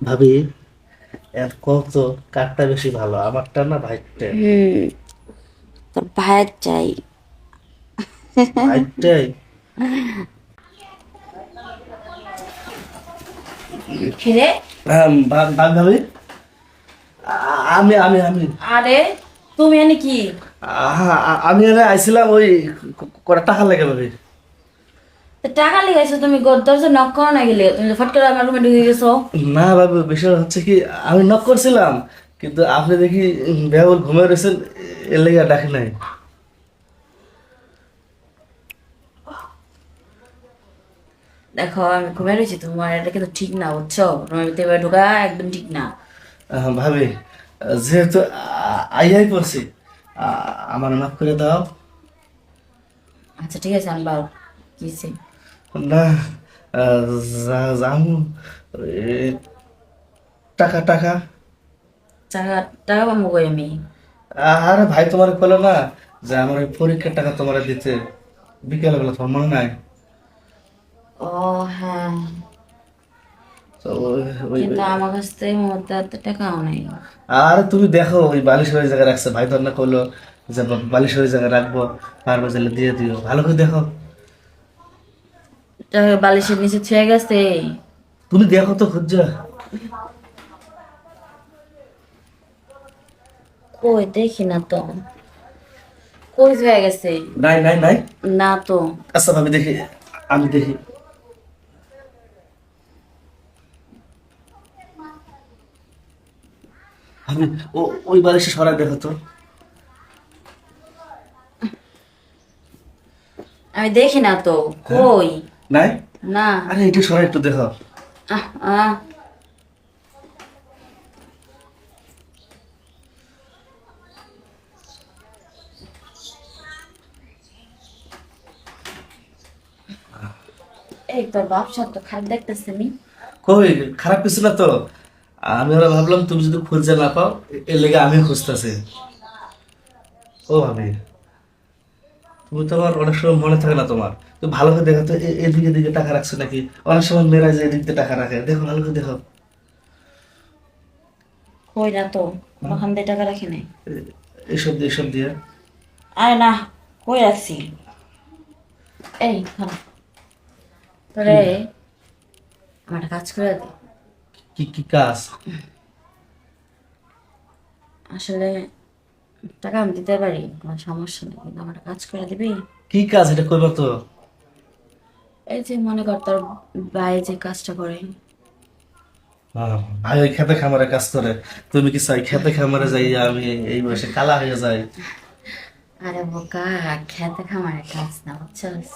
ভাবি এর কত কাঠটা বেশি ভালো আমারটা না ভাইটটা? হুম তোর ভাইয়ের চাই। ভাইটটাই? ফিরে হ্যাঁ, ভা- ভা- ভাবি আমি আমি আমি। আরে তুমি এনে কি? আমি এনে আইছিলাম ওই কটা টাকা লাগে ভাবি? টাকা তুমি দরজা নক করো না গেলে তুমি ফট করে আমার রুমে ঢুকে গেছো। না ভাবি বিষয় হচ্ছে কি আমি নক করছিলাম কিন্তু আপনি দেখি ঘুমিয়ে রয়েছেন এর লেগে ডাকি নাই। দেখো আমি ঘুমিয়ে রয়েছি তোমার এটা কিন্তু ঠিক না বুঝছ? রুমের ভিতরে ঢোকা একদম ঠিক না। ভাবি যেহেতু আইয়াই পড়ছি আমার মাফ করে দাও। আচ্ছা ঠিক আছে আমি বাবু কিসে না টাকা টাকা। টাকা টাকা পাবো কই আমি? আরে ভাই তোমার বলো না যে আমার ওই পরীক্ষার টাকা তোমার দিতে। বিকেল বেলা তোমার মনে নাই? ও হ্যাঁ। আর তুমি দেখো ওই বালিশ ওই জায়গায় রাখছে। ভাই ধর না করল যে বা- বালিশ ওই জায়গায় রাখব পারবে দিয়ে দিও। ভালো করে দেখো। বালিশের নিচে ছুঁয়ে গেছে। তুমি দেখো তো খুঁজা কই দেখি না তো। কই ছুঁয়ে গেছে? নাই নাই নাই। না তো। আচ্ছা ভাবি দেখি আমি দেখি। আমি ও ওই বালিশে সরাই দেখো তো। আমি দেখি না তো। কই? নাই? না। আরে একটু সরাই একটু দেখো। এই তোর ব্যবসা তো খারাপ দেখতেছে নি কই খারাপ কিছু না তো। আমি ওরা ভাবলাম তুমি যদি খুঁজে না পাও এর লেগে আমিও খুঁজতেছি। ও ভাবি। তুমি তো আমার অনেক সময় মনে থাকে না তোমার। তুমি ভালো করে দেখো তো এদিকে এদিকে টাকা রাখছো নাকি? অনেক সময় মেয়েরা যে এদিক দিয়ে টাকা রাখে দেখো ভালো করে দেখো। কই না তো কোনোখান দিয়ে টাকা রাখি নাই। এ- এইসব দিয়ে এইসব দিয়ে। আরে না কই রাখছি? এই। তোরে আমার কাজ করে দে। কি কি কাজ? আসলে টাকা আমি দিতে পারি? কোনো সমস্যা নেই। কিন্তু আমার একটা কাজ করে দিবি? কি কাজ এটা করব তো? এই যে মনে কর তোর ভাই যে কাজটা করে। ভাই ওই খেতে খামারে কাজ করে। তুমি কি চাই খেতে খামারে যাই আমি এই বয়সে কালা হয়ে যাই? আরে বোকা খেতে খামারে কাজ না বুঝছস?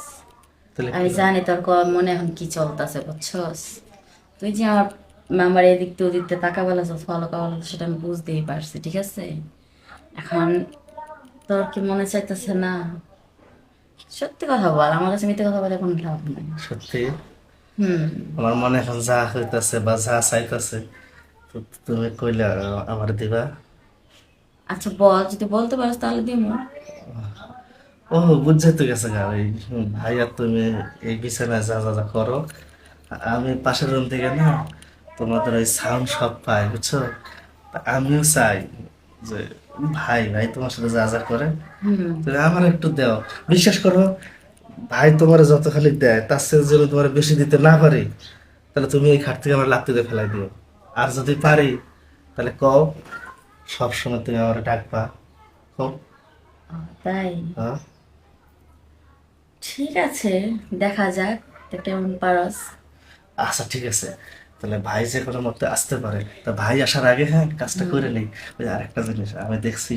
তাহলে আমি জানি তোর ক- মনে এখন কি চলতেছে বুঝছস? তুই যে আমার আমার এদিক তো ওদিক দিয়ে টাকা বলেছ ফলো করা সেটা আমি বুঝতেই পারছি ঠিক আছে? এখন তোর কি মনে চাইতেছে না? সত্যি কথা বল আমার কাছে মিথ্যে কথা বলে কোনো লাভ নাই। সত্যি? হুম। আমার মনে এখন যা হইতাছে বা যা চাইতাছে তুমি কইলে আমার দিবা। আচ্ছা বল যদি বলতে পারিস তাহলে দিমু। ও বুঝছে তো গেছে গা ওই ভাইয়া তুমি এই বিছানায় যা যা যা করো। আমি পাশের রুম থেকে না তোমাদের ওই সাউন্ড সব পাই বুঝছ? আমিও চাই যে ভাই ভাই তোমার সাথে যা যা করে তুমি আমার একটু দাও। বিশ্বাস করো ভাই তোমার যত খালি দেয় তার সাথে যদি তোমার বেশি দিতে না পারি তাহলে তুমি এই খাট থেকে আমার লাত্তি দিয়ে ফেলাই দিও। আর যদি পারি তাহলে কও সবসময় তুমি আমার ডাকবা। কও। তাই? হ্যাঁ ঠিক আছে দেখা যাক কেমন পারস। আচ্ছা ঠিক আছে। তাহলে ভাই যে কোনো মতে আসতে পারে। তা ভাই আসার আগে হ্যাঁ কাজটা করে নেই। ওই আরেকটা জিনিস আমি দেখছি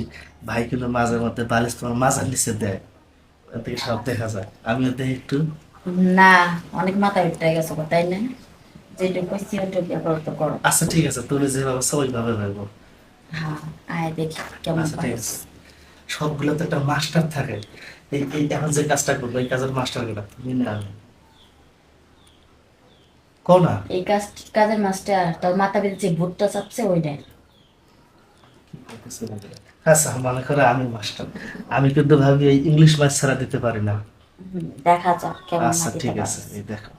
ভাই কিন্তু মাঝে মধ্যে বালিশ তোমার মাজার নিচে দেয়। থেকে সব দেখা যায়। আমিও দেখি একটু। না অনেক উঠে গেছো তাই না? আচ্ছা ঠিক আছে তুমি যেভাবে ওইভাবে ভাবো হ্যাঁ দেখি কেমন আচ্ছা একটা মাস্টার থাকে। এই এই এখন যে কাজটা করব এই কাজের মাস্টারগুলা তুমি না আমি কো না? এই কাজ কাজের মাস্টার তোর মাথা যে ভুট্টা চাপছে ওইটাই আচ্ছা মনে করো আমি মাস্টার। আমি কিন্তু ভাবি ইংলিশ মাছ ছাড়া দিতে পারি না। দেখা যাক কেমন আচ্ছা ঠিক আছে এই দেখো।